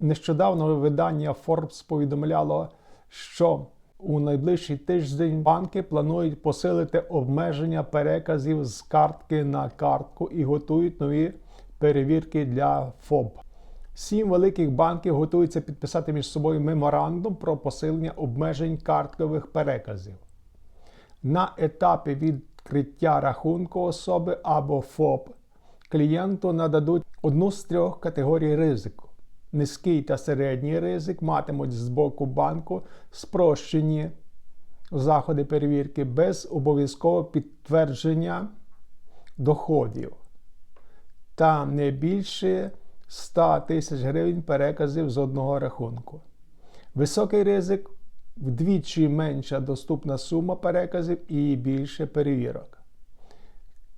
Нещодавно видання Forbes повідомляло, що у найближчий тиждень банки планують посилити обмеження переказів з картки на картку і готують нові перевірки для ФОБ. Сім великих банків готуються підписати між собою меморандум про посилення обмежень карткових переказів. На етапі відкриття рахунку особи або ФОП клієнту нададуть одну з трьох категорій ризику. Низький та середній ризик матимуть з боку банку спрощені заходи перевірки без обов'язкового підтвердження доходів та не більше 100 тисяч гривень переказів з одного рахунку. Високий ризик вдвічі менша доступна сума переказів і більше перевірок.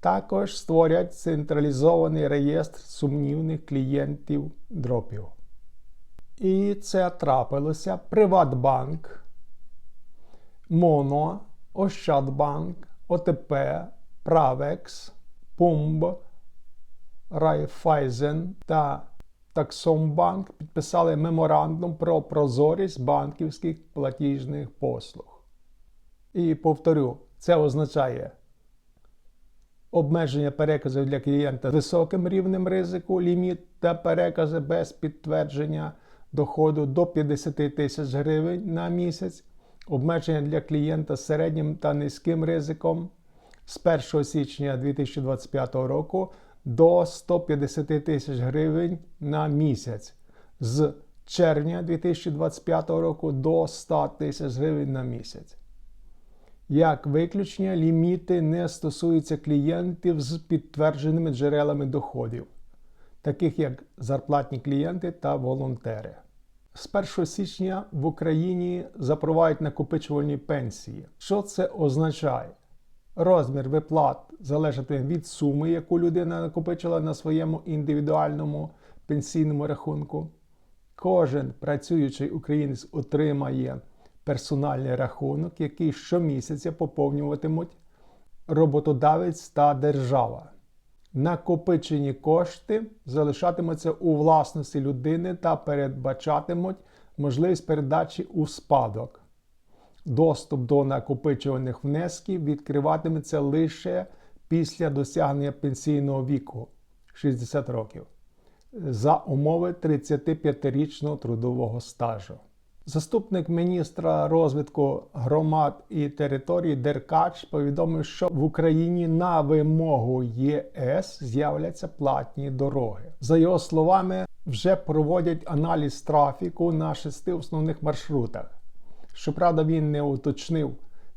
Також створять централізований реєстр сумнівних клієнтів дропів. І це трапилося Приватбанк, Моно, Ощадбанк, ОТП, Правекс, Пумб, Райфайзен та Таксомбанк підписали меморандум про прозорість банківських платіжних послуг. І повторю, це означає обмеження переказів для клієнта з високим рівнем ризику, ліміт та перекази без підтвердження доходу до 50 тисяч гривень на місяць, обмеження для клієнта з середнім та низьким ризиком з 1 січня 2025 року до 150 тисяч гривень на місяць з червня 2025 року до 100 тисяч гривень на місяць. Як виключення, ліміти не стосуються клієнтів з підтвердженими джерелами доходів, таких як зарплатні клієнти та волонтери. З 1 січня в Україні запровадять накопичувальні пенсії. Що це означає? Розмір виплат залежатиме від суми, яку людина накопичила на своєму індивідуальному пенсійному рахунку. Кожен працюючий українець отримає персональний рахунок, який щомісяця поповнюватимуть роботодавець та держава. Накопичені кошти залишатимуться у власності людини та передбачатимуть можливість передачі у спадок. Доступ до накопичуваних внесків відкриватиметься лише після досягнення пенсійного віку 60 років за умови 35-річного трудового стажу. Заступник міністра розвитку громад і територій Деркач повідомив, що в Україні на вимогу ЄС з'являться платні дороги. За його словами, вже проводять аналіз трафіку на шести основних маршрутах. Щоправда, він не уточнив,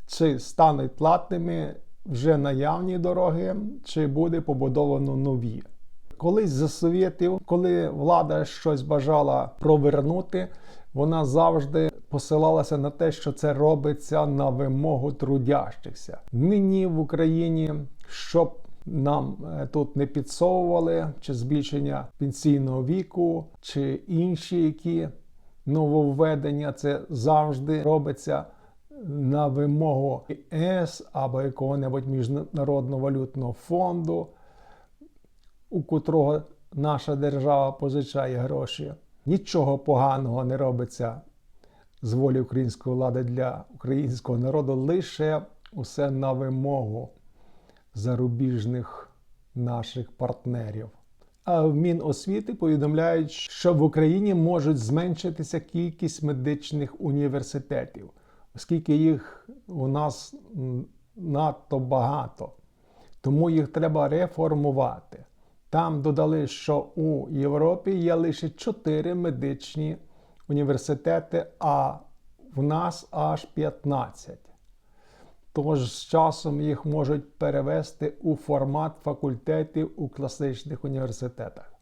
чи стануть платними вже наявні дороги, чи буде побудовано нові. Колись за совєтів, коли влада щось бажала провернути, вона завжди посилалася на те, що це робиться на вимогу трудящихся. Нині в Україні, щоб нам е, тут не підсовували, чи збільшення пенсійного віку, чи інші які нововведення, це завжди робиться на вимогу ЄС або якого-небудь міжнародного валютного фонду, у котрого наша держава позичає гроші. Нічого поганого не робиться з волі української влади для українського народу, лише усе на вимогу зарубіжних наших партнерів. А в Міносвіти повідомляють, що в Україні можуть зменшитися кількість медичних університетів, оскільки їх у нас надто багато. Тому їх треба реформувати. Там додали, що у Європі є лише 4 медичні університети, а в нас аж 15. Тож з часом їх можуть перевести у формат факультетів у класичних університетах.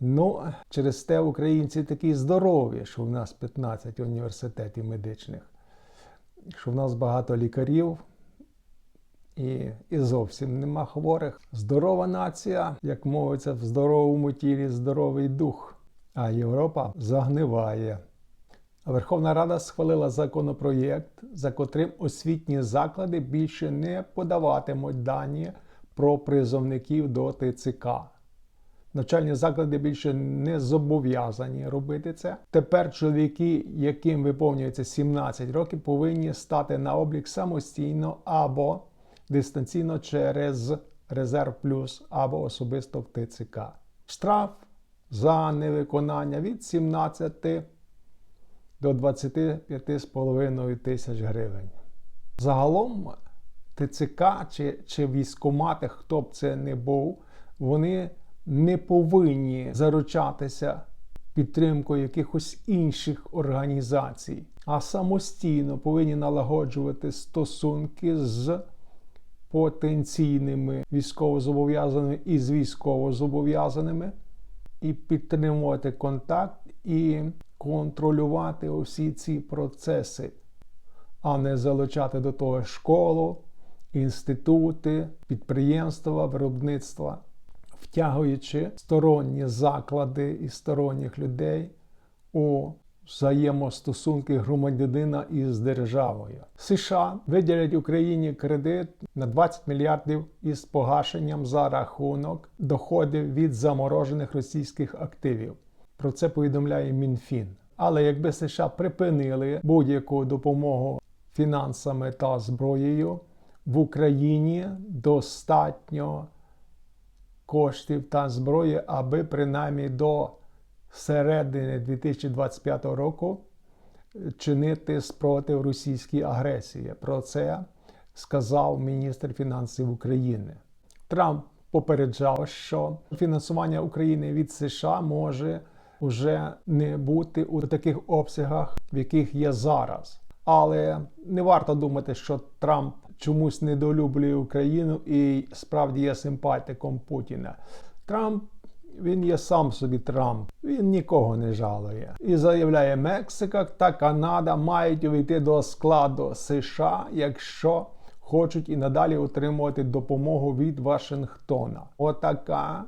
Ну, через те українці такі здорові, що в нас 15 університетів медичних, що в нас багато лікарів і і зовсім нема хворих. Здорова нація, як мовиться, в здоровому тілі здоровий дух, а Європа загниває. Верховна Рада схвалила законопроєкт, за котрим освітні заклади більше не подаватимуть дані про призовників до ТЦК. Навчальні заклади більше не зобов'язані робити це. Тепер чоловіки, яким виповнюється 17 років, повинні стати на облік самостійно або дистанційно через Резерв Плюс або особисто в ТЦК. Штраф за невиконання від 17 до 25,5 тисяч гривень. Загалом ТЦК чи, чи військомати, хто б це не був, вони не повинні заручатися підтримкою якихось інших організацій, а самостійно повинні налагоджувати стосунки з потенційними військовозобов'язаними і з військовозобов'язаними, і підтримувати контакт і контролювати усі ці процеси, а не залучати до того школу, інститути, підприємства, виробництва, втягуючи сторонні заклади і сторонніх людей у взаємостосунки громадянина із державою. США виділять Україні кредит на 20 мільярдів із погашенням за рахунок доходів від заморожених російських активів. Про це повідомляє МінФін. Але якби США припинили будь-яку допомогу фінансами та зброєю, в Україні достатньо коштів та зброї, аби принаймні до середини 2025 року чинити спротив російській агресії. Про це сказав міністр фінансів України. Трамп попереджав, що фінансування України від США може вже не бути у таких обсягах, в яких є зараз. Але не варто думати, що Трамп чомусь недолюблює Україну і справді є симпатиком Путіна. Трамп він є сам собі Трамп, він нікого не жалує. І заявляє, Мексика та Канада мають увійти до складу США, якщо хочуть і надалі отримувати допомогу від Вашингтона. Отака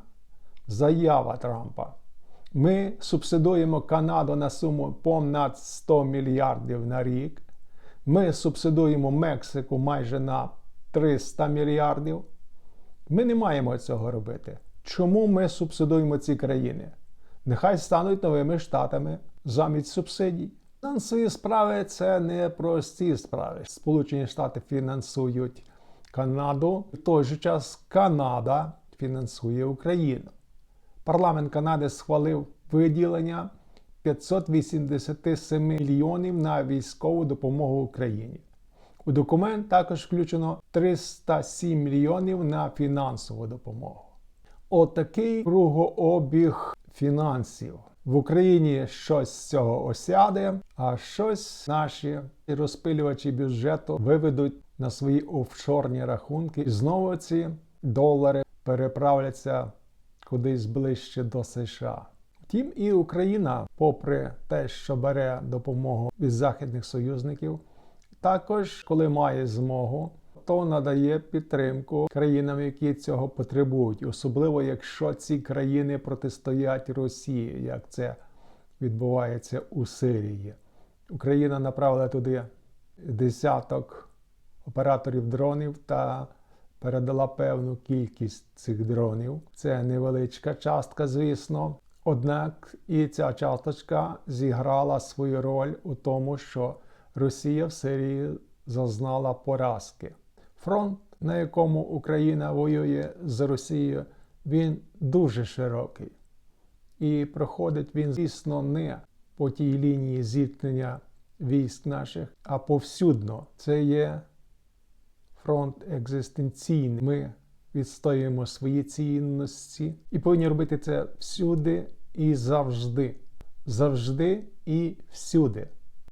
заява Трампа. Ми субсидуємо Канаду на суму понад 100 мільярдів на рік. Ми субсидуємо Мексику майже на 300 мільярдів. Ми не маємо цього робити. Чому ми субсидуємо ці країни? Нехай стануть новими штатами замість субсидій. Фінансові справи це не прості справи. Сполучені Штати фінансують Канаду, в той же час Канада фінансує Україну. Парламент Канади схвалив виділення 587 мільйонів на військову допомогу Україні. У документ також включено 307 мільйонів на фінансову допомогу. Отакий кругообіг фінансів. В Україні щось з цього осяде, а щось наші розпилювачі бюджету виведуть на свої офшорні рахунки. І знову ці долари переправляться кудись ближче до США. Втім, і Україна, попри те, що бере допомогу від західних союзників, також, коли має змогу, то надає підтримку країнам, які цього потребують, особливо якщо ці країни протистоять Росії, як це відбувається у Сирії. Україна направила туди десяток операторів дронів та передала певну кількість цих дронів. Це невеличка частка, звісно. Однак і ця часточка зіграла свою роль у тому, що Росія в Сирії зазнала поразки. Фронт, на якому Україна воює з Росією, він дуже широкий. І проходить він, звісно, не по тій лінії зіткнення військ наших, а повсюдно. Це є фронт екзистенційний. Ми відстоюємо свої цінності і повинні робити це всюди і завжди. Завжди і всюди.